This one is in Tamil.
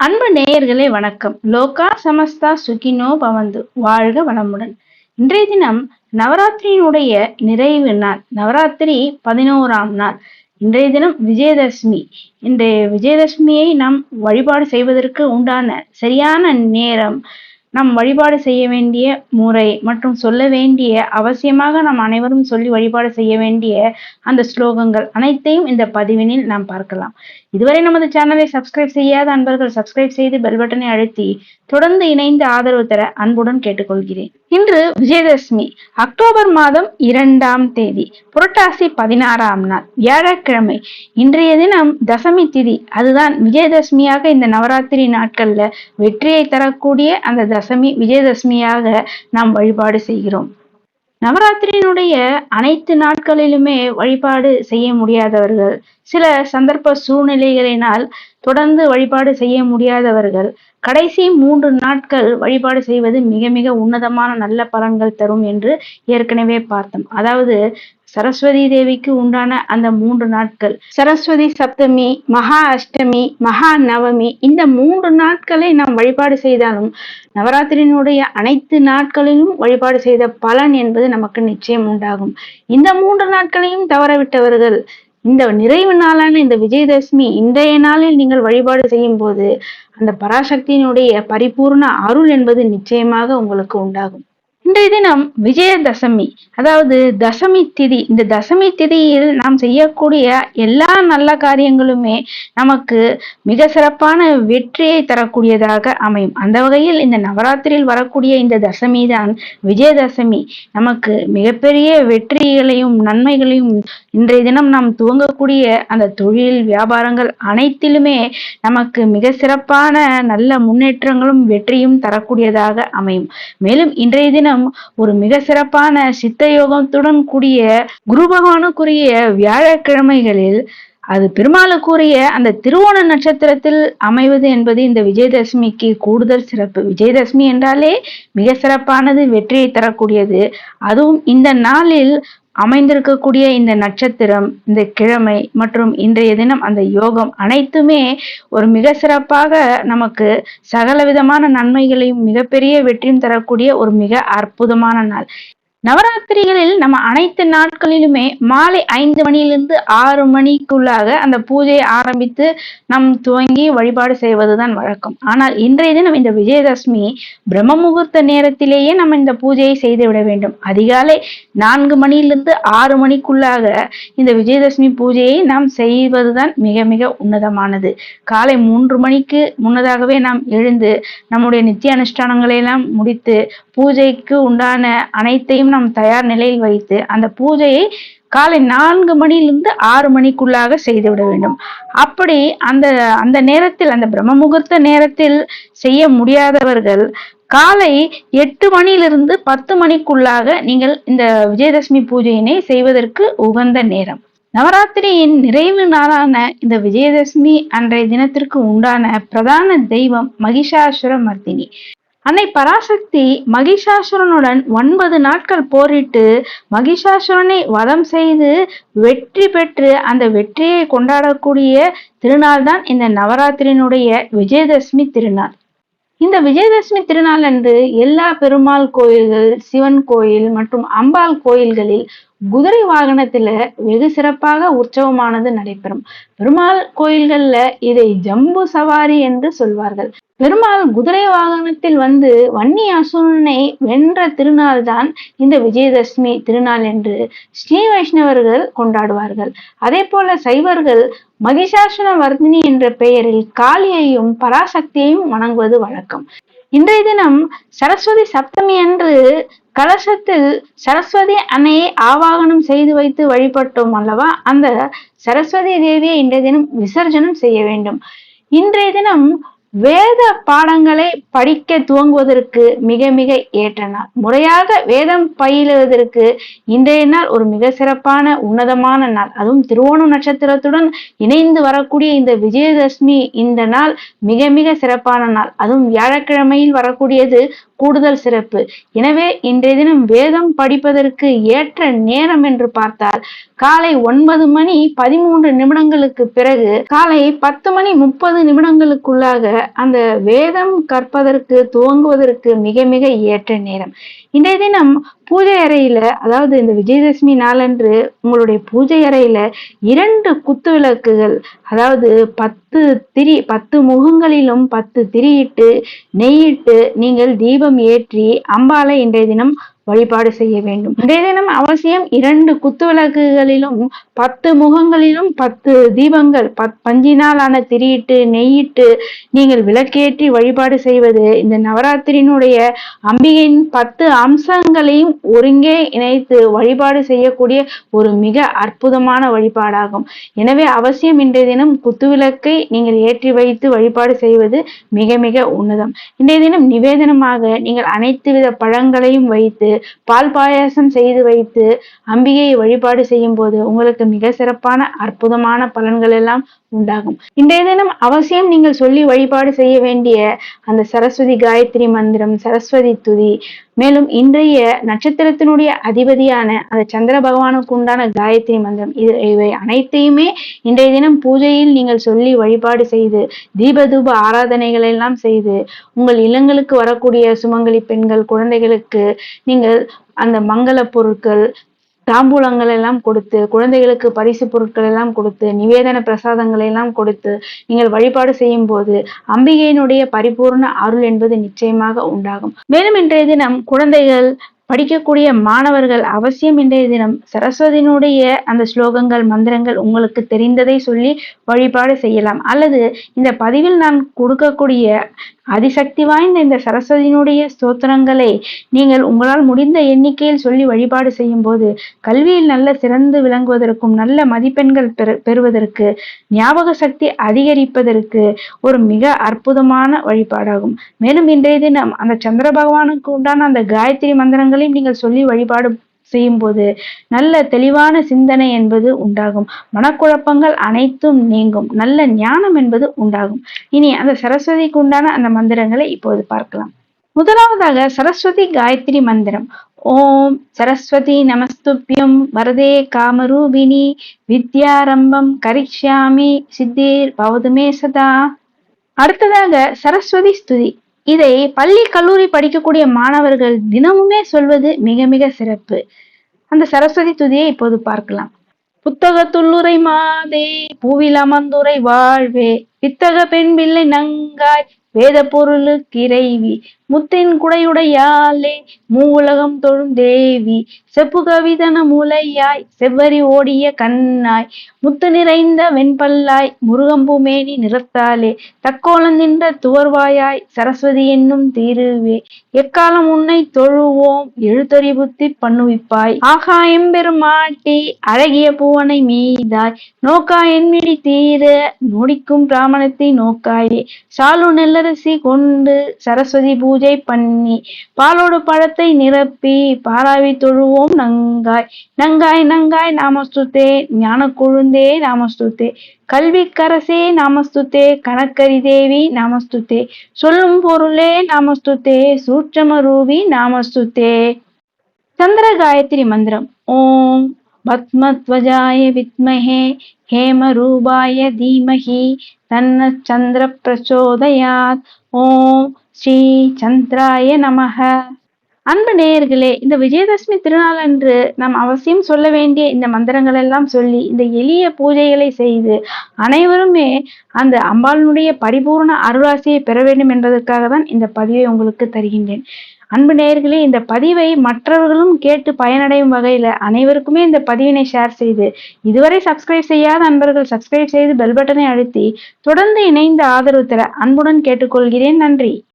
அன்பு நேயர்களே வணக்கம். லோகா சமஸ்தா சுகினோ பவந்து. வாழ்க வளமுடன். இன்றைய தினம் நவராத்திரியினுடைய நிறைவு நாள். நவராத்திரி பதினோராம் நாள். இன்றைய தினம் விஜயதசமி. இன்றைய விஜயதசமியை நாம் வழிபாடு செய்வதற்கு உண்டான சரியான நேரம் நாம் வழிபாடு செய்ய வேண்டிய முறை மற்றும் சொல்ல வேண்டிய அவசியமாக நாம் அனைவரும் சொல்லி வழிபாடு செய்ய வேண்டிய அந்த ஸ்லோகங்கள் அனைத்தையும் இந்த பதிவினில் நாம் பார்க்கலாம். இதுவரை நமது சேனலை சப்ஸ்கிரைப் செய்யாத அன்பர்கள் சப்ஸ்கிரைப் செய்து பெல் பட்டனை அழுத்தி தொடர்ந்து இணைந்து ஆதரவு தர அன்புடன் கேட்டுக்கொள்கிறேன். இன்று விஜயதசமி அக்டோபர் மாதம் இரண்டாம் தேதி புரட்டாசி பதினாறாம் நாள் வியாழக்கிழமை. இன்றைய தினம் தசமி திதி. அதுதான் விஜயதசமியாக இந்த நவராத்திரி நாட்கள்ல வெற்றியை தரக்கூடிய அந்த தசமி விஜயதசமியாக நாம் வழிபாடு செய்கிறோம். நவராத்திரியினுடைய அனைத்து நாட்களிலுமே வழிபாடு செய்ய முடியாதவர்கள் சில சந்தர்ப்ப சூழ்நிலைகளினால் தொடர்ந்து வழிபாடு செய்ய முடியாதவர்கள் கடைசி மூன்று நாட்கள் வழிபாடு செய்வது மிக மிக உன்னதமான நல்ல பலன்கள் தரும் என்று ஏற்கனவே பார்த்தோம். அதாவது சரஸ்வதி தேவிக்கு உண்டான அந்த மூன்று நாட்கள். சரஸ்வதி சப்தமி மகா அஷ்டமி மகா நவமி இந்த மூன்று நாட்களை நாம் வழிபாடு செய்தாலும் நவராத்திரியினுடைய அனைத்து நாட்களிலும் வழிபாடு செய்த பலன் என்பது நமக்கு நிச்சயம் உண்டாகும். இந்த மூன்று நாட்களையும் தவறவிட்டவர்கள் இந்த நிறைவு நாளான இந்த விஜயதசமி இன்றைய நாளில் நீங்கள் வழிபாடு செய்யும் போது அந்த பராசக்தியினுடைய பரிபூர்ண அருள் என்பது நிச்சயமாக உங்களுக்கு உண்டாகும். இன்றைய தினம் விஜயதசமி. அதாவது தசமி திதி. இந்த தசமி திதியில் நாம் செய்யக்கூடிய எல்லா நல்ல காரியங்களுமே நமக்கு மிக சிறப்பான வெற்றியை தரக்கூடியதாக அமையும். அந்த வகையில் இந்த நவராத்திரியில் வரக்கூடிய இந்த தசமி தான் விஜயதசமி. நமக்கு மிகப்பெரிய வெற்றிகளையும் நன்மைகளையும் இன்றைய தினம் நாம் துவங்கக்கூடிய அந்த தொழில் வியாபாரங்கள் அனைத்திலுமே நமக்கு மிக சிறப்பான நல்ல முன்னேற்றங்களும் வெற்றியும் தரக்கூடியதாக அமையும். மேலும் இன்றைய தினம் ஒரு மிக சிறப்பான சித்த யோகத்துடன் கூடிய குரு பகவானுக்குரிய வியாழக்கிழமைகளில் அது பெருமாளுக்குரிய அந்த திருவோண நட்சத்திரத்தில் அமைவது என்பது இந்த விஜயதசமிக்கு கூடுதல் சிறப்பு. விஜயதசமி என்றாலே மிக சிறப்பானது வெற்றியை தரக்கூடியது. அதுவும் இந்த நாளில் அமைந்திருக்கக்கூடிய இந்த நட்சத்திரம் இந்த கிழமை மற்றும் இன்றைய தினம் அந்த யோகம் அனைத்துமே ஒரு மிக சிறப்பாக நமக்கு சகல விதமான நன்மைகளையும் மிகப்பெரிய வெற்றியும் தரக்கூடிய ஒரு மிக அற்புதமான நாள். நவராத்திரிகளில் நம்ம அனைத்து நாட்களிலுமே மாலை ஐந்து மணியிலிருந்து ஆறு மணிக்குள்ளாக அந்த பூஜையை ஆரம்பித்து நம் துவங்கி வழிபாடு செய்வதுதான் வழக்கம். ஆனால் இன்றைய தினம் இந்த விஜயதசமி பிரம்ம முகூர்த்த நேரத்திலேயே நம்ம இந்த பூஜையை செய்து விட வேண்டும். அதிகாலை நான்கு மணியிலிருந்து ஆறு மணிக்குள்ளாக இந்த விஜயதசமி பூஜையை நாம் செய்வதுதான் மிக மிக உன்னதமானது. காலை மூன்று மணிக்கு முன்னதாகவே நாம் எழுந்து நம்முடைய நித்திய அனுஷ்டானங்களை எல்லாம் முடித்து பூஜைக்கு உண்டான அனைத்தையும் அனைத்தையும் நாம் தயார் நிலையில் வைத்து அந்த பூஜையை காலை நான்கு மணியிலிருந்து ஆறு மணிக்குள்ளாக செய்துவிட வேண்டும். அப்படி அந்த அந்த நேரத்தில் அந்த பிரம்ம முகூர்த்த நேரத்தில் செய்ய முடியாதவர்கள் காலை எட்டு மணியிலிருந்து பத்து மணிக்குள்ளாக நீங்கள் இந்த விஜயதசமி பூஜையினை செய்வதற்கு உகந்த நேரம். நவராத்திரியின் நிறைவு நாளான இந்த விஜயதசமி அன்றைய தினத்திற்கு உண்டான பிரதான தெய்வம் மகிஷாசுர மர்த்தினி அன்னை பராசக்தி மகிஷாசுரனுடன் ஒன்பது நாட்கள் போரிட்டு மகிஷாசுரனை வதம் செய்து வெற்றி பெற்று அந்த வெற்றியை கொண்டாடக்கூடிய திருநாள் தான் இந்த நவராத்திரியினுடைய விஜயதசமி திருநாள். இந்த விஜயதசமி திருநாள் அன்று எல்லா பெருமாள் கோயில்கள் சிவன் கோயில் மற்றும் அம்பாள் கோயில்களில் குதிரை வாகனத்துல வெகு சிறப்பாக உற்சவமானது நடைபெறும். பெருமாள் கோயில்கள்ல இதை ஜம்பு சவாரி என்று சொல்வார்கள். பெருமாள் குதிரை வாகனத்தில் வந்து வன்னி அசுரனை வென்ற திருநாள் தான் இந்த விஜயதசமி திருநாள் என்று ஸ்ரீ வைஷ்ணவர்கள் கொண்டாடுவார்கள். அதே போல சைவர்கள் மகிஷாசுன வர்தினி என்ற பெயரில் காளியையும் பராசக்தியையும் வணங்குவது வழக்கம். இன்றைய தினம் சரஸ்வதி சப்தமி அன்று கலசத்தில் சரஸ்வதி அன்னையை ஆவாகனம் செய்து வைத்து வழிபட்டோம் அல்லவா? அந்த சரஸ்வதி தேவியை இன்றைய தினம் விசர்ஜனம் செய்ய வேண்டும். இன்றைய தினம் வேத பாடங்களை படிக்க துவங்குவதற்கு மிக மிக ஏற்ற நாள். முறையாக வேதம் பயிலுவதற்கு இன்றைய நாள் ஒரு மிக சிறப்பான உன்னதமான நாள். அதுவும் திருவோணம் நட்சத்திரத்துடன் இணைந்து வரக்கூடிய இந்த விஜயதசமி இந்த நாள் மிக மிக சிறப்பான நாள். அதுவும் வியாழக்கிழமையில் வரக்கூடியது கூடுதல் சிறப்பு. எனவே இன்றைய தினம் வேதம் படிப்பதற்கு ஏற்ற நேரம் என்று பார்த்தால் காலை ஒன்பது மணி பதிமூன்று நிமிடங்களுக்கு பிறகு காலை பத்து மணி முப்பது நிமிடங்களுக்குள்ளாக அந்த வேதம் கற்பதற்கு துவங்குவதற்கு மிக மிக ஏற்ற நேரம். இன்றைய தினம் பூஜை அறையில அதாவது இந்த விஜயதசமி நாளன்று உங்களுடைய பூஜை அறையில இரண்டு குத்து விளக்குகள் அதாவது பத்து திரி பத்து முகங்களிலும் பத்து திரியிட்டு நெய்யிட்டு நீங்கள் தீபம் ஏற்றி அம்பாலை இன்றைய தினம் வழிபாடு செய்ய வேண்டும். இன்றைய தினம் அவசியம் இரண்டு குத்து விளக்குகளிலும் பத்து முகங்களிலும் பத்து தீபங்கள் பஞ்சினால் ஆன திரியிட்டு நெய்யிட்டு நீங்கள் விளக்கேற்றி வழிபாடு செய்வது இந்த நவராத்திரியினுடைய அம்பிகையின் பத்து அம்சங்களையும் ஒருங்கே இணைத்து வழிபாடு செய்யக்கூடிய ஒரு மிக அற்புதமான வழிபாடாகும். எனவே அவசியம் இன்றைய தினம் குத்துவிளக்கை நீங்கள் ஏற்றி வைத்து வழிபாடு செய்வது மிக மிக உன்னதம். இன்றைய தினம் நிவேதனமாக நீங்கள் அனைத்து வித பழங்களையும் வைத்து பால் பாயாசம் செய்து வைத்து அம்பிகையை வழிபாடு செய்யும் போது உங்களுக்கு மிக சிறப்பான அற்புதமான பலன்கள் எல்லாம் உண்டாகும். இன்றைய தினம் அவசியம் நீங்கள் சொல்லி வழிபாடு செய்ய வேண்டிய அந்த சரஸ்வதி காயத்ரி மந்திரம் சரஸ்வதி துதி மேலும் இன்றைய நட்சத்திரத்தினுடைய அதிபதியான அந்த சந்திர பகவானுக்கு உண்டான காயத்ரி மந்திரம். இது இவை அனைத்தையுமே இன்றைய தினம் பூஜையில் நீங்கள் சொல்லி வழிபாடு செய்து தீபதூப ஆராதனைகள் எல்லாம் செய்து உங்கள் இல்லங்களுக்கு வரக்கூடிய சுமங்கலி பெண்கள் குழந்தைகளுக்கு நீங்கள் அந்த மங்கள பொருட்கள் தாம்பூலங்கள் எல்லாம் கொடுத்து குழந்தைகளுக்கு பரிசு பொருட்கள் எல்லாம் கொடுத்து நிவேதன பிரசாதங்களை எல்லாம் கொடுத்து நீங்கள் வழிபாடு செய்யும் போது அம்பிகையினுடைய பரிபூர்ண அருள் என்பது நிச்சயமாக உண்டாகும். மேலும் இன்றைய தினம் குழந்தைகள் படிக்கக்கூடிய மாணவர்கள் அவசியம் இன்றைய தினம். சரஸ்வதியினுடைய அந்த ஸ்லோகங்கள் மந்திரங்கள் உங்களுக்கு தெரிந்ததை சொல்லி வழிபாடு செய்யலாம். அல்லது இந்த பதிவில் நான் கொடுக்கக்கூடிய அதிசக்தி வாய்ந்த இந்த சரஸ்வதியினுடைய ஸ்தோத்திரங்களை நீங்கள் உங்களால் முடிந்த எண்ணிக்கையில் சொல்லி வழிபாடு செய்யும் போது கல்வியில் நல்ல சிறந்து விளங்குவதற்கும் நல்ல மதிப்பெண்கள் பெறு பெறுவதற்கு ஞாபக சக்தி அதிகரிப்பதற்கு ஒரு மிக அற்புதமான வழிபாடாகும். மேலும் இன்றைய தினம் அந்த சந்திர பகவானுக்கு உண்டான அந்த காயத்ரி மந்திரங்கள் மந்திரங்களையும் நீங்கள் சொல்லி வழிபாடு செய்யும் போது நல்ல தெளிவான சிந்தனை என்பது உண்டாகும். மனக்குழப்பங்கள் அனைத்தும் நீங்கும். நல்ல ஞானம் என்பது உண்டாகும். இனி அந்த சரஸ்வதிக்கு உண்டான அந்த மந்திரங்களை இப்போது பார்க்கலாம். முதலாவதாக சரஸ்வதி காயத்ரி மந்திரம். ஓம் சரஸ்வதி நமஸ்துபியம். வரதே காமரூபிணி. வித்யாரம்பம். கரிஷ்யாமி. சித்தீர். பவதுமே சதா. அடுத்ததாக சரஸ்வதி ஸ்துதி. இதை பள்ளி கல்லூரி படிக்கக்கூடிய மாணவர்கள் தினமுமே சொல்வது மிக மிக சிறப்பு. அந்த சரஸ்வதி துதியை இப்போது பார்க்கலாம். புத்தகத்துள்ளுரை மாதே பூவில் அமர்ந்துரை வாழ்வே வித்தக பெண் பிள்ளை நங்காய் வேத பொருளுக்கிறைவி முத்தின் குடையுடையாலே மூவுலகம் தொழும் தேவி. செப்பு கவிதன மூலையாய் செவ்வரி ஓடிய கண்ணாய். முத்து நிறைந்த வெண்பல்லாய் முருகம்புமேனி நிறத்தாலே. தக்கோலம் நின்ற துவர்வாயாய் சரஸ்வதி என்னும் தீருவே. எக்காலம் உன்னை தொழுவோம் எழுத்தறி புத்தி பண்ணுவிப்பாய். ஆகாயம் பெருமாட்டி அழகிய பூவனை மீதாய். நோக்கா என்மிடி தீர நொடிக்கும் பிராமணத்தை நோக்காயே. சாலு நெல்லரசி கொண்டு சரஸ்வதி பூஜை பண்ணி பாலோடு பழத்தை நிரப்பி பாராவி தொழுவோம் நங்காய். நங்காய் நங்காய் நாமஸ்துத்தே ஞான கொழுந்தே நாமஸ்துத்தே கல்விக்கரசே நாமஸ்துத்தே கணக்கரி தேவி நாமஸ்துத்தே சொல்லும் பொருளே நாமஸ்துத்தே சூட்சம ரூபி நாமஸ்துத்தே சந்திர காயத்ரி மந்திரம். ஓம் பத்மத்வஜாய வித்மஹே. ஹேமரூபாய தீமஹி. தன்ன சந்திர பிரச்சோதயாத் ஓம் ஸ்ரீ சந்திராய நமக. அன்பு நேயர்களே இந்த விஜயதசமி திருநாள் அன்று நாம் அவசியம் சொல்ல வேண்டிய இந்த மந்திரங்கள் எல்லாம் சொல்லி இந்த எளிய பூஜைகளை செய்து அனைவருமே அந்த அம்பாளினுடைய பரிபூர்ண அருளாசியை பெற வேண்டும் என்பதற்காக தான் இந்த பதிவை உங்களுக்கு தருகின்றேன். அன்பு நேயர்களே இந்த பதிவை மற்றவர்களும் கேட்டு பயனடையும் வகையில் அனைவருக்குமே இந்த பதிவினை ஷேர் செய்து இதுவரை சப்ஸ்கிரைப் செய்யாத அன்பர்கள் சப்ஸ்கிரைப் செய்து பெல் பட்டனை அழுத்தி தொடர்ந்து இணைந்து ஆதரவு தர அன்புடன் கேட்டுக்கொள்கிறேன். நன்றி.